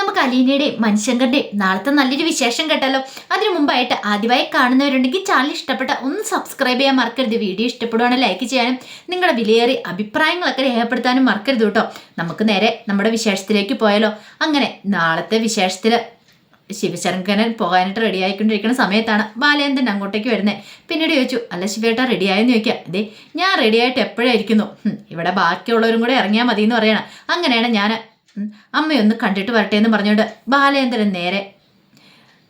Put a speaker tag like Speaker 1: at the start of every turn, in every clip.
Speaker 1: നമുക്ക് അലീനയുടെയും മനുഷ്യങ്കറിന്റെയും നാളത്തെ നല്ലൊരു വിശേഷം കേട്ടാലോ? അതിനു മുമ്പായിട്ട് ആദ്യമായി കാണുന്നവരുണ്ടെങ്കിൽ ചാനൽ ഇഷ്ടപ്പെട്ട ഒന്ന് സബ്സ്ക്രൈബ് ചെയ്യാൻ മറക്കരുത്. വീഡിയോ ഇഷ്ടപ്പെടുവാണെങ്കിൽ ലൈക്ക് ചെയ്യാനും നിങ്ങളുടെ വിലയേറിയ അഭിപ്രായങ്ങളൊക്കെ രേഖപ്പെടുത്താനും മറക്കരുത് കേട്ടോ. നമുക്ക് നേരെ നമ്മുടെ വിശേഷത്തിലേക്ക് പോയാലോ? അങ്ങനെ നാളത്തെ വിശേഷത്തിൽ ശിവശങ്കരൻ പോകാനായിട്ട് റെഡി ആയിക്കൊണ്ടിരിക്കുന്ന സമയത്താണ് ബാലേന്ദ്രൻ അങ്ങോട്ടേക്ക് വരുന്നത് പിന്നീട് ചോദിച്ചു അല്ല ശിവേട്ട റെഡി ആയെന്ന് ചോദിക്കുക അതെ ഞാൻ റെഡി ആയിട്ട് എപ്പോഴായിരിക്കുന്നു? ഇവിടെ ബാക്കിയുള്ളവരും കൂടെ ഇറങ്ങിയാൽ മതി എന്ന് പറയണം. അങ്ങനെയാണ് ഞാൻ അമ്മയൊന്ന് കണ്ടിട്ട് വരട്ടെ എന്ന് പറഞ്ഞുകൊണ്ട് ബാലേന്ദ്രൻ നേരെ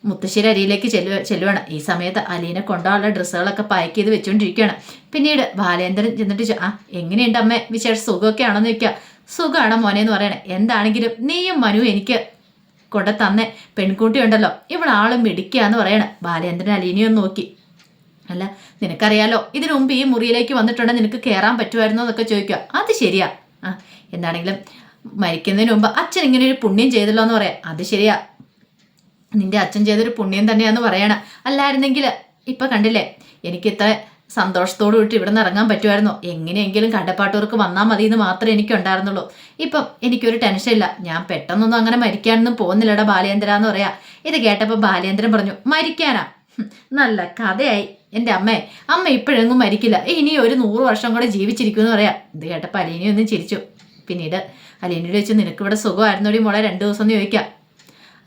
Speaker 1: മുത്തശ്ശേരി അരിയിലേക്ക് ചെല്ലു ചെല്ലുവാണ്. ഈ സമയത്ത് അലീനെ കൊണ്ടുള്ള ഡ്രസ്സുകളൊക്കെ പാക്ക് ചെയ്ത് വെച്ചുകൊണ്ടിരിക്കുകയാണ് പിന്നീട് ബാലേന്ദ്രൻ ചെന്നിട്ട് ആ എങ്ങനെയുണ്ട് അമ്മ? വിശേഷ സുഖമൊക്കെ എന്ന് ചോദിക്കുക. സുഖമാണ് മോനെ എന്ന് പറയണേ. എന്താണെങ്കിലും നീയും മനു എനിക്ക് കൊണ്ട് തന്നെ പെൺകുട്ടി ഉണ്ടല്ലോ. ഇവളാളും മിടിക്കാന്ന് പറയണ. ബാലേന്ദ്രൻ അലീനെയൊന്ന് നോക്കി. അല്ല നിനക്കറിയാലോ ഇതിനു മുമ്പ് ഈ മുറിയിലേക്ക് വന്നിട്ടുണ്ടെങ്കിൽ നിനക്ക് കയറാൻ പറ്റുമായിരുന്നോ എന്നൊക്കെ ചോദിക്കുക. അത് ശരിയാ. ആ എന്താണെങ്കിലും മരിക്കുന്നതിന് മുമ്പ് അച്ഛൻ ഇങ്ങനെ ഒരു പുണ്യം ചെയ്തല്ലോ എന്ന് പറയാം. അത് ശരിയാ. നിന്റെ അച്ഛൻ ചെയ്തൊരു പുണ്യം തന്നെയാന്ന് പറയണ. അല്ലായിരുന്നെങ്കിൽ ഇപ്പൊ കണ്ടില്ലേ? എനിക്ക് ഇത്ര സന്തോഷത്തോടു കൂടി ഇവിടെ നിന്ന് ഇറങ്ങാൻ പറ്റുമായിരുന്നോ. എങ്ങനെയെങ്കിലും കണ്ടപ്പാട്ടൂർക്ക് വന്നാൽ മതി എന്ന് മാത്രമേ എനിക്ക് ഉണ്ടായിരുന്നുള്ളൂ. ഇപ്പം എനിക്കൊരു ടെൻഷൻ ഇല്ല. ഞാൻ പെട്ടെന്നൊന്നും അങ്ങനെ മരിക്കാനൊന്നും പോകുന്നില്ലടാ ബാലേന്ദ്ര എന്ന് പറയാ. ഇത് കേട്ടപ്പോൾ ബാലേന്ദ്രൻ പറഞ്ഞു മരിക്കാനാ? നല്ല കഥയായി. എന്റെ അമ്മേ അമ്മ ഇപ്പോഴെങ്ങും മരിക്കില്ല. ഇനി ഒരു നൂറ് വർഷം കൂടെ ജീവിച്ചിരിക്കുമെന്ന് പറയാം. ഇത് കേട്ടപ്പോൾ അലീനി ഒന്ന് ചിരിച്ചു. പിന്നീട് അലീനോട് ചോദിച്ചു നിനക്ക് ഇവിടെ സുഖമായിരുന്നോടി മോളെ രണ്ട് ദിവസം എന്ന് ചോദിക്കാം.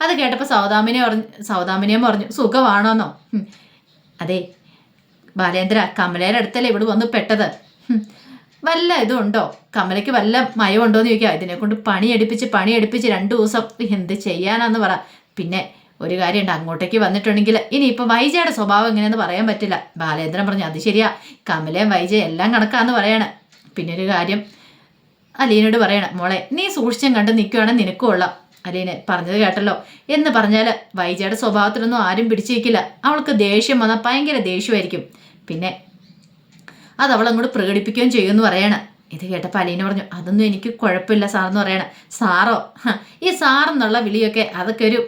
Speaker 1: അത് കേട്ടപ്പോൾ സൗദാമിനെ പറഞ്ഞു സൗദാമിനെയും പറഞ്ഞു സുഖമാണോന്നോ? അതെ ബാലേന്ദ്ര കമലയുടെ അടുത്തല്ലേ ഇവിടെ വന്ന് പെട്ടത്? വല്ല ഇതുണ്ടോ? കമലയ്ക്ക് വല്ല മയമുണ്ടോ എന്ന് ചോദിക്കുക ഇതിനെ കൊണ്ട് പണിയെടുപ്പിച്ച് പണിയെടുപ്പിച്ച് രണ്ട് ദിവസം. എന്ത് ചെയ്യാനാന്ന് പറ. പിന്നെ ഒരു കാര്യമുണ്ട് അങ്ങോട്ടേക്ക് വന്നിട്ടുണ്ടെങ്കിൽ ഇനി ഇനിയിപ്പോൾ വൈജയുടെ സ്വഭാവം എങ്ങനെയെന്ന് പറയാൻ പറ്റില്ല. ബാലേന്ദ്രൻ പറഞ്ഞു അത് ശരിയാ. കമലയും വൈജയും എല്ലാം കണക്കാന്ന് പറയാണ്. പിന്നെ ഒരു കാര്യം അലീനോട് പറയണം മോളെ നീ സൂക്ഷിച്ചും കണ്ട് നിൽക്കുവാണെങ്കിൽ നിനക്കും കൊള്ളാം അലീനെ പറഞ്ഞത് കേട്ടല്ലോ. എന്ന് പറഞ്ഞാൽ വൈജയുടെ സ്വഭാവത്തിലൊന്നും ആരും പിടിച്ചേക്കില്ല അവൾക്ക് ദേഷ്യം വന്നാൽ ഭയങ്കര ദേഷ്യമായിരിക്കും. പിന്നെ അത് അവൾ അങ്ങോട്ട് പ്രകടിപ്പിക്കുകയും ചെയ്യുമെന്ന് പറയണ. ഇത് കേട്ടപ്പോൾ അലീന പറഞ്ഞു അതൊന്നും എനിക്ക് കുഴപ്പമില്ല സാറെന്ന് പറയണ. സാറോ? ഈ സാറെന്നുള്ള വിളിയൊക്കെ അതൊക്കെ ഒരു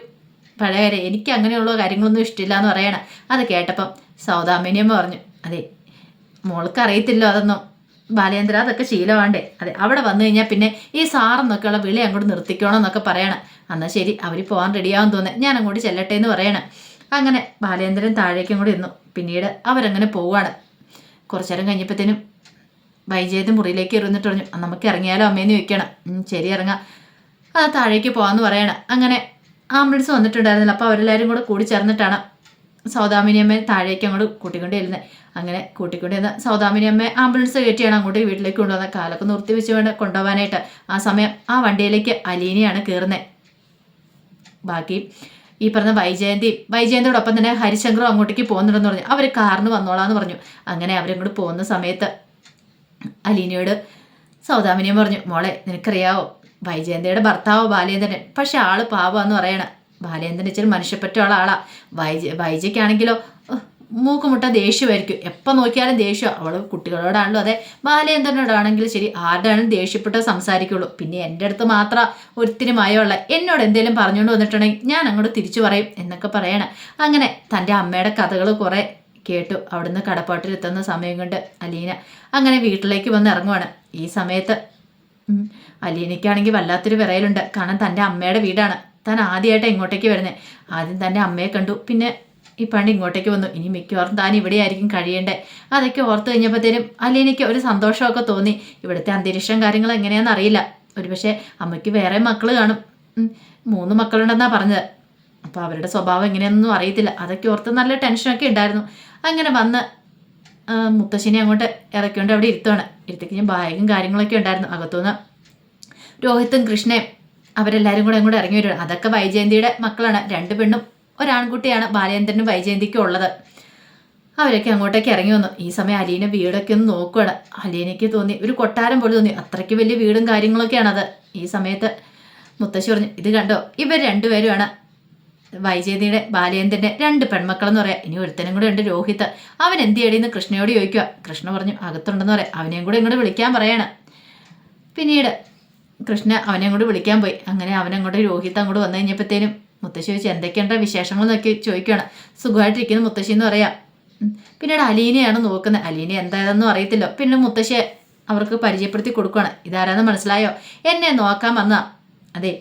Speaker 1: പഴയ കാര്യം. എനിക്ക് അങ്ങനെയുള്ള കാര്യങ്ങളൊന്നും ഇഷ്ടമില്ല എന്ന് പറയണ. അത് കേട്ടപ്പം സൗദാമിനിയമ്മ പറഞ്ഞു അതെ മോൾക്ക് അറിയത്തില്ലോ അതൊന്നും. ബാലേന്ദ്ര അതൊക്കെ ശീലമാണ്ടേ. അതെ അവിടെ വന്നു കഴിഞ്ഞാൽ പിന്നെ ഈ സാറെന്നൊക്കെയുള്ള വിളി അങ്ങോട്ട് നിർത്തിക്കണം എന്നൊക്കെ പറയണം. എന്നാൽ ശരി അവർ പോകാൻ റെഡിയാവും തോന്നുന്നത് ഞാൻ അങ്ങോട്ട് ചെല്ലട്ടെ എന്ന് പറയണം. അങ്ങനെ ബാലേന്ദ്രൻ താഴേക്കും കൂടി ഇരുന്നു പിന്നീട് അവരങ്ങനെ പോവാണ്. കുറച്ചു നേരം കഴിഞ്ഞപ്പോഴത്തേനും വൈജയത്ത് മുറിയിലേക്ക് ഇരുന്നിട്ട് പറഞ്ഞു "ആ, നമുക്ക് ഇറങ്ങിയാലോ അമ്മേന്ന് ചോദിക്കണം. "ഉം, ശരി ഇറങ്ങാം. ആ താഴേക്ക് പോകാമെന്ന് പറയണം. അങ്ങനെ ആംബുലൻസ് വന്നിട്ടുണ്ടായിരുന്നില്ല. അപ്പോൾ അവരെല്ലാവരും കൂടെ കൂടി ചേർന്നിട്ടാണ് സൗദാമിനി അമ്മയെ താഴേക്ക് അങ്ങോട്ട് കൂട്ടിക്കൊണ്ട് ചെല്ലുന്നത് അങ്ങനെ കൂട്ടിക്കൊണ്ട് സൗദാമിനി അമ്മയെ ആംബുലൻസ് കയറ്റിയാണ് അങ്ങോട്ട് വീട്ടിലേക്ക് കൊണ്ടുവന്നത് കാലൊക്കെ നിർത്തി വെച്ച് വേണ്ട കൊണ്ടുപോകാനായിട്ട്. ആ സമയം ആ വണ്ടിയിലേക്ക് അലീനയാണ് കയറുന്നത് ബാക്കി ഈ പറഞ്ഞ വൈജയന്തി വൈജയന്തിയോടൊപ്പം തന്നെ ഹരിശങ്കറും അങ്ങോട്ടേക്ക് പോകുന്നുണ്ടെന്ന് പറഞ്ഞു. അവർ കാറിന് വന്നോളാന്ന് പറഞ്ഞു. അങ്ങനെ അവരങ്ങോട്ട് പോകുന്ന സമയത്ത് അലീനയോട് സൗദാമിനിയും പറഞ്ഞു മോളെ നിനക്കറിയാവോ? വൈജയന്തിയുടെ ഭർത്താവോ ബാലേന്ദ്രൻ. പക്ഷെ ആൾ പാവാന്ന് പറയണ. ബാലേന്ദ്രൻ ഇച്ചിരി മനുഷ്യപ്പറ്റുള്ള ആളാ വൈജ വൈജയ്ക്കാണെങ്കിലോ മൂക്കുമുട്ട ദേഷ്യമായിരിക്കും. എപ്പോൾ നോക്കിയാലും ദേഷ്യം. അവൾ കുട്ടികളോടാണല്ലോ അതെ. ബാലേന്ദ്രനോടാണെങ്കിലും ശരി ആരുടെയാണെങ്കിലും ദേഷ്യപ്പെട്ട് സംസാരിക്കുള്ളൂ. പിന്നെ എന്റെ അടുത്ത് മാത്രം ഒത്തിരി മയമുള്ള. എന്നോട് എന്തെങ്കിലും പറഞ്ഞുകൊണ്ട് വന്നിട്ടുണ്ടെങ്കിൽ ഞാൻ അങ്ങോട്ട് തിരിച്ചു പറയും എന്നൊക്കെ പറയണം. അങ്ങനെ തന്റെ അമ്മയുടെ കഥകൾ കുറേ കേട്ടു. അവിടുന്ന് കടപ്പാട്ടിലെത്തുന്ന സമയം കൊണ്ട് അലീന അങ്ങനെ വീട്ടിലേക്ക് വന്ന് ഇറങ്ങുവാണ്. ഈ സമയത്ത് അലീനയ്ക്കാണെങ്കിൽ വല്ലാത്തൊരു വിറയലുണ്ട്. കാരണം തന്റെ അമ്മയുടെ വീടാണ്. താൻ ആദ്യമായിട്ട് ഇങ്ങോട്ടേക്ക് വരുന്നത് ആദ്യം തന്റെ അമ്മയെ കണ്ടു. പിന്നെ ഈ പണി ഇങ്ങോട്ടേക്ക് വന്നു. ഇനി മിക്കവാറും താൻ ഇവിടെ ആയിരിക്കും കഴിയേണ്ടേ. അതൊക്കെ ഓർത്ത് കഴിഞ്ഞപ്പോഴത്തേനും അലീനയ്ക്ക് ഒരു സന്തോഷമൊക്കെ തോന്നി. ഇവിടുത്തെ അന്തരീക്ഷം കാര്യങ്ങൾ എങ്ങനെയാണെന്ന് അറിയില്ല. ഒരുപക്ഷെ അമ്മയ്ക്ക് വേറെ മക്കൾ കാണും. മൂന്ന് മക്കളുണ്ടെന്നാണ് പറഞ്ഞത്. അപ്പോൾ അവരുടെ സ്വഭാവം എങ്ങനെയാണെന്നൊന്നും അറിയത്തില്ല. അതൊക്കെ ഓർത്ത് നല്ല ടെൻഷനൊക്കെ ഉണ്ടായിരുന്നു. അങ്ങനെ വന്ന് മുത്തശ്ശിനെ അങ്ങോട്ട് ഇറക്കിക്കൊണ്ട് അവിടെ ഇരുത്തുവാണ്. ഇരുത്തിക്കഴിഞ്ഞാൽ ബാഗും കാര്യങ്ങളൊക്കെ ഉണ്ടായിരുന്നു. അകത്തുനിന്ന് രോഹിത്തും കൃഷ്ണയും അവരെല്ലാവരും കൂടെ അങ്ങോട്ട് ഇറങ്ങി വരുവാണ്. അതൊക്കെ വൈജയന്തിയുടെ മക്കളാണ്. രണ്ട് പെണ്ണും ഒരാൺകുട്ടിയാണ് ബാലചന്ദ്രനും വൈജയന്തിക്കും ഉള്ളത്. അവരൊക്കെ അങ്ങോട്ടേക്ക് ഇറങ്ങി വന്നു. ഈ സമയം അലീന വീടൊക്കെ ഒന്ന് നോക്കുകയാണ് അലീനയ്ക്ക് തോന്നി ഒരു കൊട്ടാരം പോലെ തോന്നി. അത്രയ്ക്ക് വലിയ വീടും കാര്യങ്ങളൊക്കെയാണ് അത് ഈ സമയത്ത് മുത്തശ്ശി പറഞ്ഞു ഇത് കണ്ടോ? ഇവർ രണ്ടുപേരുമാണ് വൈജയന്തിയുടെ ബാലചന്ദ്രന്റെ രണ്ട് പെൺമക്കളെന്ന് പറയാം. ഇനി ഒരുത്തനും കൂടെ ഉണ്ട് രോഹിത് അവൻ എന്ത് ചെയ്യടിയെന്ന് കൃഷ്ണയോട് ചോദിക്കുക കൃഷ്ണ പറഞ്ഞു അകത്തുണ്ടെന്ന് പറയാം. അവനെയും കൂടെ ഇങ്ങോട്ട് വിളിക്കാൻ പറയാണ്. പിന്നീട് കൃഷ്ണ അവനെ അങ്ങോട്ട് വിളിക്കാൻ പോയി. അങ്ങനെ അവനങ്ങോട്ട് രോഹിത് അങ്ങോട്ട് വന്നു കഴിഞ്ഞപ്പോഴത്തേനും മുത്തശ്ശി ചോദിച്ചു എന്തൊക്കെയുണ്ട് വിശേഷങ്ങൾ നോക്കി ചോദിക്കുകയാണ് സുഖമായിട്ടിരിക്കുന്നു മുത്തശ്ശി എന്ന് പറയാം. പിന്നീട് അലീനയാണ് നോക്കുന്നത്. അലീന എന്തായതെന്നും അറിയത്തില്ല. പിന്നെ മുത്തശ്ശിയെ അവർക്ക് പരിചയപ്പെടുത്തി കൊടുക്കുകയാണ് ഇതാരാന്ന് മനസ്സിലായോ? എന്നെ നോക്കാൻ വന്ന. അതെ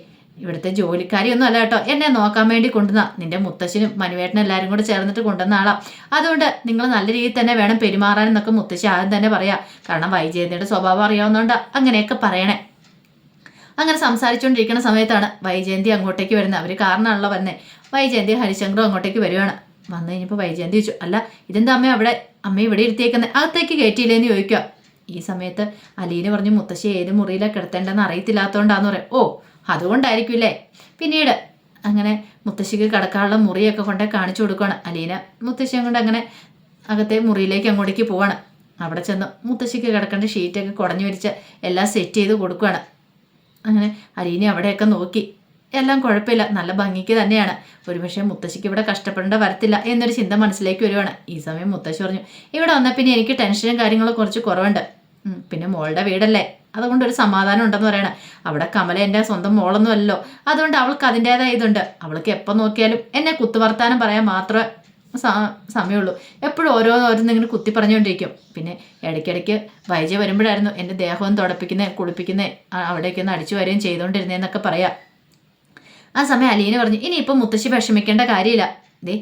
Speaker 1: ഇവിടുത്തെ ജോലിക്കാരിയൊന്നും അല്ല കേട്ടോ. എന്നെ നോക്കാൻ വേണ്ടി കൊണ്ടുവന്ന. നിന്റെ മുത്തശ്ശനും മനുവേട്ടനും എല്ലാവരും കൂടെ ചേർന്നിട്ട് കൊണ്ടുവന്ന ആളാ. അതുകൊണ്ട് നിങ്ങൾ നല്ല രീതിയിൽ തന്നെ വേണം പെരുമാറാൻ എന്നൊക്കെ മുത്തശ്ശി ആദ്യം തന്നെ പറയാം. കാരണം വൈജയന്തിയുടെ സ്വഭാവം അറിയാവുന്നതുകൊണ്ട് അങ്ങനെയൊക്കെ പറയണേ. അങ്ങനെ സംസാരിച്ചുകൊണ്ടിരിക്കുന്ന സമയത്താണ് വൈജയന്തി അങ്ങോട്ടേക്ക് വരുന്നത്. അവർ കാരണമാണല്ലോ വന്നേ. വൈജയന്തി ഹരിശങ്കറും അങ്ങോട്ടേക്ക് വരുവാണ്. വന്നു കഴിഞ്ഞപ്പോൾ വൈജയന്തി ചോദിച്ചു അല്ല ഇതെന്താ അമ്മ അവിടെ അമ്മ ഇവിടെ ഇരുത്തിയേക്കുന്നത് അകത്തേക്ക് കയറ്റിയില്ലേന്ന് ചോദിക്കുക ഈ സമയത്ത് അലീന പറഞ്ഞു മുത്തശ്ശി ഏത് മുറിയിലാണ് കിടത്തേണ്ടെന്ന് അറിയത്തില്ലാത്തതുകൊണ്ടാന്ന് പറയാം. ഓ അതുകൊണ്ടായിരിക്കുമല്ലേ പിന്നീട് അങ്ങനെ മുത്തശ്ശിക്ക് കിടക്കാനുള്ള മുറിയൊക്കെ കൊണ്ടേ കാണിച്ചു കൊടുക്കുകയാണ് അലീന മുത്തശ്ശിയെ കൊണ്ട് അങ്ങനെ അകത്തെ മുറിയിലേക്ക് അങ്ങോട്ടേക്ക് പോവാണ്. അവിടെ ചെന്ന് മുത്തശ്ശിക്ക് കിടക്കേണ്ട ഷീറ്റൊക്കെ കുടഞ്ഞു വരിച്ച് എല്ലാം സെറ്റ് ചെയ്ത് കൊടുക്കുകയാണ് അങ്ങനെ അരീനി അവിടെയൊക്കെ നോക്കി. എല്ലാം കുഴപ്പമില്ല. നല്ല ഭംഗിക്ക് തന്നെയാണ്. ഒരുപക്ഷെ മുത്തശ്ശിക്ക് ഇവിടെ കഷ്ടപ്പെടേണ്ട വരത്തില്ല എന്നൊരു ചിന്ത മനസ്സിലേക്ക് വരുവാണ്. ഈ സമയം മുത്തശ്ശി പറഞ്ഞു ഇവിടെ വന്നാൽ പിന്നെ എനിക്ക് ടെൻഷനും കാര്യങ്ങളും കുറച്ച് കുറവുണ്ട്. പിന്നെ മോളുടെ വീടല്ലേ? അതുകൊണ്ട് ഒരു സമാധാനം ഉണ്ടെന്ന് പറയണ. അവിടെ കമല എന്റെ സ്വന്തം മോളൊന്നുമല്ലോ അതുകൊണ്ട് അവൾക്ക് അതിന്റേതായതുണ്ട് അവൾക്ക് എപ്പോൾ നോക്കിയാലും എന്നെ കുത്തുവർത്താനം പറയാൻ മാത്രമേ സമയമുള്ളൂ. എപ്പോഴും ഓരോന്നോരോന്ന് ഓരോന്ന് ഇങ്ങനെ കുത്തി പറഞ്ഞുകൊണ്ടിരിക്കും. പിന്നെ ഇടയ്ക്കിടയ്ക്ക് വൈജ വരുമ്പോഴായിരുന്നു എന്റെ ദേഹവും തുടപ്പിക്കുന്നേ കുളിപ്പിക്കുന്നേ അവിടേക്ക് ഒന്ന് അടിച്ചു വരികയും ചെയ്തുകൊണ്ടിരുന്നേന്നൊക്കെ പറയാം. ആ സമയം അലീന പറഞ്ഞു ഇനി ഇനിയിപ്പോൾ മുത്തശ്ശി വിഷമിക്കേണ്ട കാര്യമില്ല. ദേ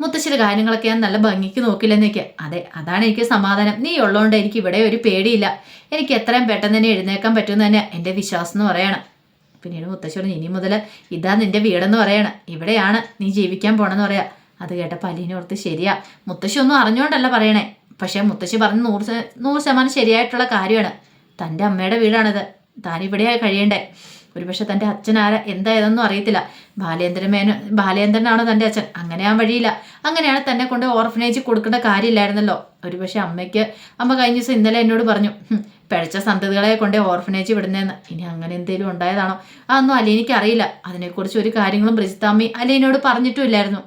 Speaker 1: മുത്തശ്ശിയുടെ കാര്യങ്ങളൊക്കെ ഞാൻ നല്ല ഭംഗിക്ക് നോക്കില്ലെന്നൊക്കെ. അതെ അതാണ് എനിക്ക് സമാധാനം. നീ ഉള്ളതുകൊണ്ട് എനിക്ക് ഇവിടെ ഒരു പേടിയില്ല. എനിക്ക് എത്രയും പെട്ടെന്ന് തന്നെ എഴുന്നേക്കാൻ പറ്റുമെന്ന് തന്നെ എന്റെ വിശ്വാസം എന്ന് പറയണം. പിന്നീട് മുത്തശ്ശി പറഞ്ഞു ഇനി മുതൽ ഇതാ നിന്റെ വീടെന്ന് പറയണം. ഇവിടെയാണ് നീ ജീവിക്കാൻ പോണെന്ന് പറയാ. അത് കേട്ടപ്പോൾ അലീന ഓർത്ത് ശരിയാ. മുത്തശ്ശി ഒന്നും അറിഞ്ഞുകൊണ്ടല്ല പറയണേ. പക്ഷേ മുത്തശ്ശി പറഞ്ഞ് നൂറ് നൂറ് ശതമാനം ശരിയായിട്ടുള്ള കാര്യമാണ്. തന്റെ അമ്മയുടെ വീടാണിത്. താൻ ഇവിടെയായി കഴിയണ്ടേ? ഒരുപക്ഷെ തന്റെ അച്ഛൻ ആരാ? എന്താ ഇതൊന്നും അറിയത്തില്ല. ബാലേന്ദ്രൻ മേനോ ബാലേന്ദ്രനാണോ തന്റെ അച്ഛൻ? അങ്ങനെയാൻ വഴിയില്ല. അങ്ങനെയാണ് തന്നെ കൊണ്ട് ഓർഫനേജ് കൊടുക്കേണ്ട കാര്യമില്ലായിരുന്നല്ലോ. ഒരുപക്ഷെ അമ്മയ്ക്ക് അമ്മ കഴിഞ്ഞ ദിവസം ഇന്നലെ എന്നോട് പറഞ്ഞു പഴച്ച സന്തതികളെ കൊണ്ട് ഓർഫനേജ് വിടുന്നതെന്ന് ഇനി അങ്ങനെ എന്തെങ്കിലും ഉണ്ടായതാണോ? അതൊന്നും അലീനയ്ക്ക് അറിയില്ല. അതിനെക്കുറിച്ച് ഒരു കാര്യങ്ങളും ബ്രിജിത്താമ്മി അലീനോട് പറഞ്ഞിട്ടുമില്ലായിരുന്നു.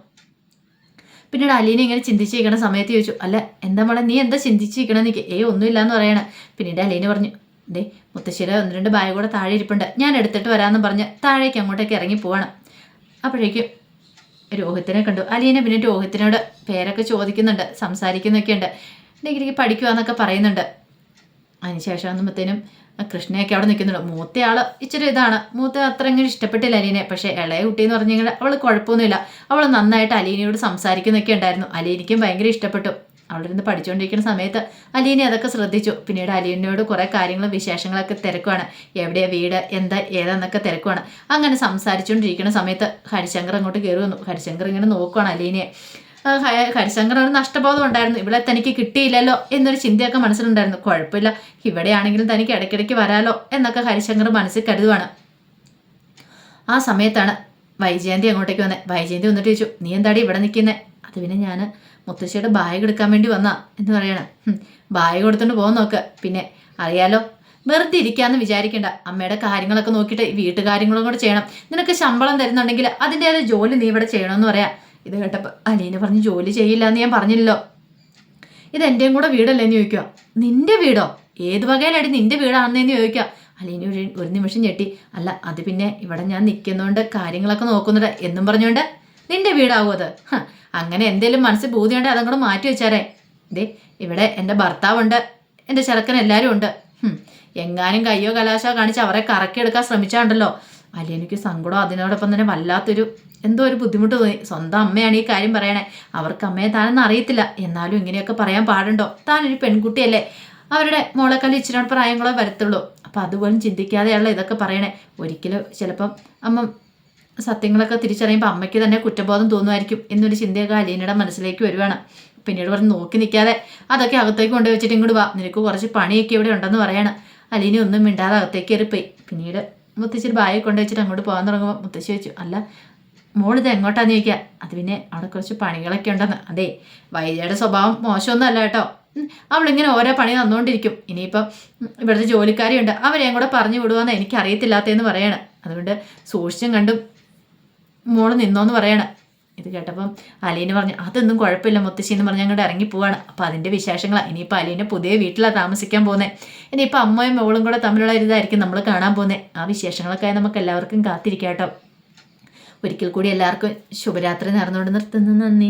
Speaker 1: പിന്നീട് അലീന ഇങ്ങനെ ചിന്തിച്ചിരിക്കണ സമയത്ത് ചോദിച്ചു അല്ല എന്താ മോളെ നീ എന്താ ചിന്തിച്ചിരിക്കണം? എനിക്ക് ഏ ഒന്നുമില്ല എന്ന് പറയണ. പിന്നീട് അലീന പറഞ്ഞു ദേ മുത്തശ്ശിയുടെ ഒന്ന് രണ്ട് ബാഗ് കൂടെ താഴെ ഇരിപ്പുണ്ട്. ഞാൻ എടുത്തിട്ട് വരാമെന്ന് പറഞ്ഞ് താഴേക്ക് അങ്ങോട്ടേക്ക് ഇറങ്ങി പോവാണ്. അപ്പോഴേക്കും രോഹിത്തിനെ കണ്ടു. അലീന പിന്നെ രോഹിത്തിനോട് പേരൊക്കെ ചോദിക്കുന്നുണ്ട് സംസാരിക്കുന്നൊക്കെ ഉണ്ട് ഡിഗ്രിക്ക് പഠിക്കുവാന്നൊക്കെ പറയുന്നുണ്ട്. അതിനുശേഷം വന്നപ്പോഴത്തേനും കൃഷ്ണയൊക്കെ അവിടെ നിൽക്കുന്നുണ്ട്. മൂത്തയാൾ ഇച്ചിരി ഇതാണ്. മൂത്ത അത്ര ഇങ്ങനെ ഇഷ്ടപ്പെട്ടില്ല അലീനെ. പക്ഷേ ഇളയ കുട്ടി എന്ന് പറഞ്ഞു കഴിഞ്ഞാൽ അവൾ കുഴപ്പമൊന്നുമില്ല. അവൾ നന്നായിട്ട് അലീനയോട് സംസാരിക്കുന്നൊക്കെ ഉണ്ടായിരുന്നു. അലീനയ്ക്കും ഭയങ്കര ഇഷ്ടപ്പെട്ടു. അവളിരുന്ന് പഠിച്ചുകൊണ്ടിരിക്കുന്ന സമയത്ത് അലീനെ അതൊക്കെ ശ്രദ്ധിച്ചു. പിന്നീട് അലീനയോട് കുറേ കാര്യങ്ങളും വിശേഷങ്ങളൊക്കെ തിരക്കുവാണ്. എവിടെയാ വീട്? എന്താ? ഏതാന്നൊക്കെ തിരക്കുവാണ്. അങ്ങനെ സംസാരിച്ചുകൊണ്ടിരിക്കുന്ന സമയത്ത് ഹരിശങ്കർ അങ്ങോട്ട് കയറി വന്നു. ഹരിശങ്കർ ഇങ്ങനെ നോക്കുവാണ് അലീനയെ. ഹരിശങ്കർ നഷ്ടബോധം ഉണ്ടായിരുന്നു. ഇവിടെ തനിക്ക് കിട്ടിയില്ലല്ലോ എന്നൊരു ചിന്തയൊക്കെ മനസ്സിലുണ്ടായിരുന്നു. കുഴപ്പമില്ല. ഇവിടെയാണെങ്കിലും തനിക്ക് ഇടയ്ക്കിടയ്ക്ക് വരാലോ എന്നൊക്കെ ഹരിശങ്കർ മനസ്സിൽ കരുതുവാണ്. ആ സമയത്താണ് വൈജയന്തി അങ്ങോട്ടേക്ക് വന്നത് വൈജയന്തി വന്നിട്ട് ചോദിച്ചു നീ എന്താടി ഇവിടെ നിൽക്കുന്നത് അത് പിന്നെ ഞാൻ മുത്തശ്ശിയുടെ ബാഗ് എടുക്കാൻ വേണ്ടി വന്നാ എന്ന് പറയണം. "ഹും, ബാഗ് കൊടുത്തോണ്ട് പോകാൻ നോക്ക്. പിന്നെ അറിയാലോ വെറുതെ ഇരിക്കാന്ന് വിചാരിക്കേണ്ട. അമ്മയുടെ കാര്യങ്ങളൊക്കെ നോക്കിയിട്ട് വീട്ടുകാര്യങ്ങളും കൂടെ ചെയ്യണം. നിനക്ക് ശമ്പളം തരുന്നുണ്ടെങ്കിൽ അതിന്റെതായ ജോലി നീ ഇവിടെ ചെയ്യണമെന്ന് പറയാം. ഇത് കേട്ടപ്പോൾ അലീന പറഞ്ഞ് ജോലി ചെയ്യില്ല എന്ന് ഞാൻ പറഞ്ഞില്ലല്ലോ. ഇത് എന്റെയും കൂടെ വീടല്ലേ? എന്ന് ചോദിക്കുക നിന്റെ വീടോ? ഏത് വകയിലടി നിന്റെ വീടാണെന്ന്? ചോദിക്കുക അലീന ഒരു ഒരു നിമിഷം ഞെട്ടി. അല്ല അത് പിന്നെ ഇവിടെ ഞാൻ നിൽക്കുന്നതുകൊണ്ട് കാര്യങ്ങളൊക്കെ നോക്കുന്നുണ്ട്. എന്നും പറഞ്ഞുകൊണ്ട് നിന്റെ വീടാവും അത്? അങ്ങനെ എന്തേലും മനസ്സിൽ ബോധ്യമുണ്ടെങ്കിൽ അതും കൂടെ മാറ്റി വെച്ചാരേ. ദേ ഇവിടെ എന്റെ ഭർത്താവുണ്ട്. എന്റെ ചെറുക്കൻ എല്ലാവരും ഉണ്ട്. എങ്ങാനും കയ്യോ കലാശോ കാണിച്ച് അവരെ കറക്കിയെടുക്കാൻ ശ്രമിച്ചാണ്ടല്ലോ. അലിയനിക്ക് സങ്കടം അതിനോടൊപ്പം തന്നെ വല്ലാത്തൊരു എന്തോ ഒരു ബുദ്ധിമുട്ട് തോന്നി. സ്വന്തം അമ്മയാണ് ഈ കാര്യം പറയണേ. അവർക്ക് അമ്മയെ താനെന്ന് അറിയത്തില്ല. എന്നാലും ഇങ്ങനെയൊക്കെ പറയാൻ പാടുണ്ടോ? താനൊരു പെൺകുട്ടിയല്ലേ. അവരുടെ മോളെക്കാൾ ഇച്ചിരി പ്രായങ്ങളോ വരത്തുള്ളൂ. അപ്പം അതുപോലും ചിന്തിക്കാതെയുള്ള ഇതൊക്കെ പറയണേ. ഒരിക്കലും ചിലപ്പം അമ്മ സത്യങ്ങളൊക്കെ തിരിച്ചറിയുമ്പോൾ അമ്മയ്ക്ക് തന്നെ കുറ്റബോധം തോന്നുമായിരിക്കും എന്നൊരു ചിന്തയൊക്കെ അലീനയുടെ മനസ്സിലേക്ക് വരുവാണ്. പിന്നീട് പറഞ്ഞ് നോക്കി നിൽക്കാതെ അതൊക്കെ അകത്തേക്ക് കൊണ്ടുപോയി വെച്ചിട്ട് ഇങ്ങോട്ട് വാ. നിനക്ക് കുറച്ച് പണിയൊക്കെ ഇവിടെ ഉണ്ടെന്ന് പറയണം. അലീന ഒന്നും മിണ്ടാതെ അകത്തേക്ക് കയറിപ്പോയി. പിന്നീട് മുത്തശ്ശി ബാഗ് കൊണ്ടു വെച്ചിട്ട് അങ്ങോട്ട് പോകാൻ തുടങ്ങുമ്പോൾ മുത്തശ്ശി വെച്ചു അല്ല മോളിത് എങ്ങോട്ടാന്ന് ചോദിക്കുക അത് പിന്നെ അവിടെ കുറച്ച് പണികളൊക്കെ ഉണ്ടെന്ന്. അതെ വൈദ്യയുടെ സ്വഭാവം മോശമൊന്നും അല്ല കേട്ടോ അവളിങ്ങനെ ഓരോ പണി തന്നുകൊണ്ടിരിക്കും ഇനിയിപ്പം ഇവിടുത്തെ ജോലിക്കാരിയുണ്ട്. അവരെയും കൂടെ പറഞ്ഞു വിടുവാന്ന് എനിക്കറിയത്തില്ലാത്തതെന്ന് പറയണം. അതുകൊണ്ട് സൂക്ഷിച്ചും കണ്ടും മോൾ നിന്നോന്ന് പറയണം. ഇത് കേട്ടപ്പം അലീന പറഞ്ഞു അതൊന്നും കുഴപ്പമില്ല മുത്തശ്ശി എന്ന് പറഞ്ഞ് അങ്ങോട്ട് ഇറങ്ങി പോവാണ്. അപ്പം അതിന്റെ വിശേഷങ്ങളാണ് ഇനിയിപ്പോൾ അലീന പുതിയ വീട്ടിലാണ് താമസിക്കാൻ പോകുന്നത് ഇനിയിപ്പോൾ അമ്മയും മോളും കൂടെ തമ്മിലുള്ള ഒരിതായിരിക്കും നമ്മൾ കാണാൻ പോകുന്നത് ആ വിശേഷങ്ങളൊക്കെ നമുക്ക് എല്ലാവർക്കും കാത്തിരിക്കാം കേട്ടോ. ഒരിക്കൽ കൂടി എല്ലാവർക്കും ശുഭരാത്രി നേർന്നുകൊണ്ട് നിർത്തുന്നു. നന്ദി.